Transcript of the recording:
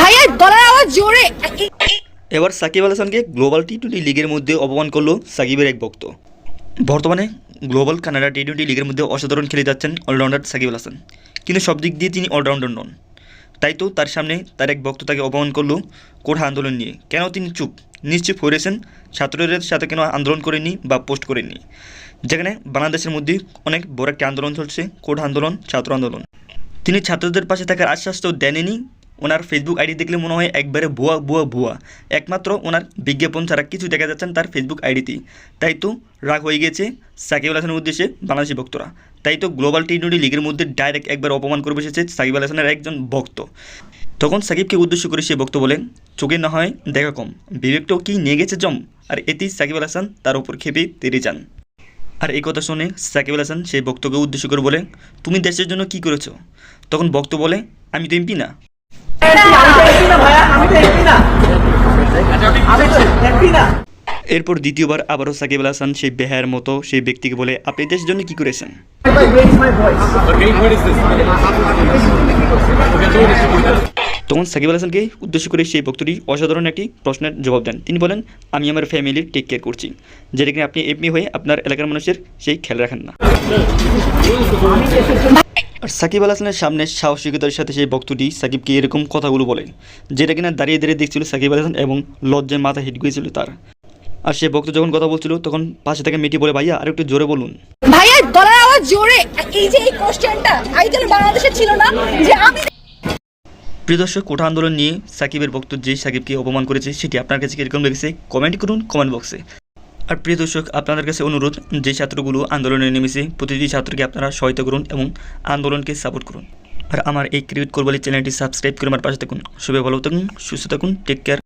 ভাইয়া, গলার আওয়াজ জোরে। এবার সাকিব আল হাসানকে গ্লোবাল টি টোয়েন্টি লিগের মধ্যে অপমান করল সাকিবের এক ভক্ত। বর্তমানে গ্লোবাল কানাডা টি টোয়েন্টি লিগের মধ্যে অসাধারণ খেলে যাচ্ছেন অলরাউন্ডার সাকিব আল হাসান। কিন্তু সব দিক দিয়ে তিনি অলরাউন্ডার নন। তাই তো তার সামনে তার এক ভক্ত তাকে অপমান করল কোঠা আন্দোলন নিয়ে। কেন তিনি চুপ? নিশ্চুপ হয়েছেন, ছাত্রদের সাথে কেন আন্দোলন করেননি বা পোস্ট করেননি। যেখানে বাংলাদেশের মধ্যে অনেক বড় একটি আন্দোলন চলছে কোঠা আন্দোলন, ছাত্র আন্দোলন। তিনি ছাত্রদের পাশে থাকার আশ্বাস তো দেননি। ওনার ফেসবুক আইডি দেখলে মনে হয় একবারে ভুয়া ভুয়া ভুয়া। একমাত্র ওনার বিজ্ঞাপন ছাড়া কিছু দেখা যাচ্ছেন তার ফেসবুক আইডিতেই তাই তো রাগ হয়ে গেছে সাকিব আল হাসানের উদ্দেশ্যে বাংলাদেশি ভক্তরা। তাই তো গ্লোবাল টি টোয়েন্টি লিগের মধ্যে ডাইরেক্ট একবার অপমান করে বসেছে সাকিব আল হাসানের একজন ভক্ত। তখন সাকিবকে উদ্দেশ্য করে সে ভক্ত বলেন চোখে না হয় দেখা কম বিবেকটাও কি নিয়ে গেছে জম আর এতেই সাকিব আল হাসান তার উপর খেপে তেরে যান আর এই কথা শুনে সাকিব আল হাসান সেই বক্তকে উদ্দেশ্য করে বলে তুমি দেশের জন্য কি করেছ তখন বক্ত বলে আমি তো এমপি না এরপর দ্বিতীয়বার আবারও সাকিব আল হাসান সেই বেহায়ের মতো সেই ব্যক্তিকে বলে আপনি দেশের জন্য কি করেছেন? তখন সাকিব আল হাসানকে উদ্দেশ্য করে সেই বক্তটি অসাধারণ একটি প্রশ্নের জবাব দেন। তিনি বলেন, আমি আমার ফ্যামিলির টেক কেয়ার করছি, যেটা কিনা আপনি এমপি হয়ে আপনার এলাকার মানুষের সেই খেয়াল রাখেন না। আর সাকিব আল হাসানের সামনে সাহসিকতার সাথে সেই বক্তটি সাকিবকে এরকম কথাগুলো বলেন, যেটা কিনা দাঁড়িয়ে দাঁড়িয়ে দেখছিল সাকিব আল হাসান এবং লজ্জায় মাথা হিট গিয়েছিল তার। আর সে বক্ত যখন কথা বলছিল, তখন পাশে থেকে মেয়েটি বলে, ভাইয়া আর একটু জোরে বলুন। ভাইয়া, গলার আওয়াজ জোরে। এই যে এই কোশ্চেনটা আইজল বাংলাদেশে ছিল না যে আমি প্রিয় দর্শক কোঠা আন্দোলন নিয়ে সাকিবের বক্তব্য সাকিবকে অপমান করেছে, সেটি আপনার কাছে কীরকম লেগেছে? কমেন্ট করুন কমেন্ট বক্সে। আর প্রিয় দর্শক, আপনাদের কাছে অনুরোধ, যে ছাত্রগুলো আন্দোলনে নেমেছে, প্রতিটি ছাত্রকে আপনারা সহায়তা করুন এবং আন্দোলনকে সাপোর্ট করুন। আর আমার এই ক্রিকেট করবলি চ্যানেলটি সাবস্ক্রাইব করে আমার পাশে থাকুন। সবাই ভালো থাকুন, সুস্থ থাকুন টেক কেয়ার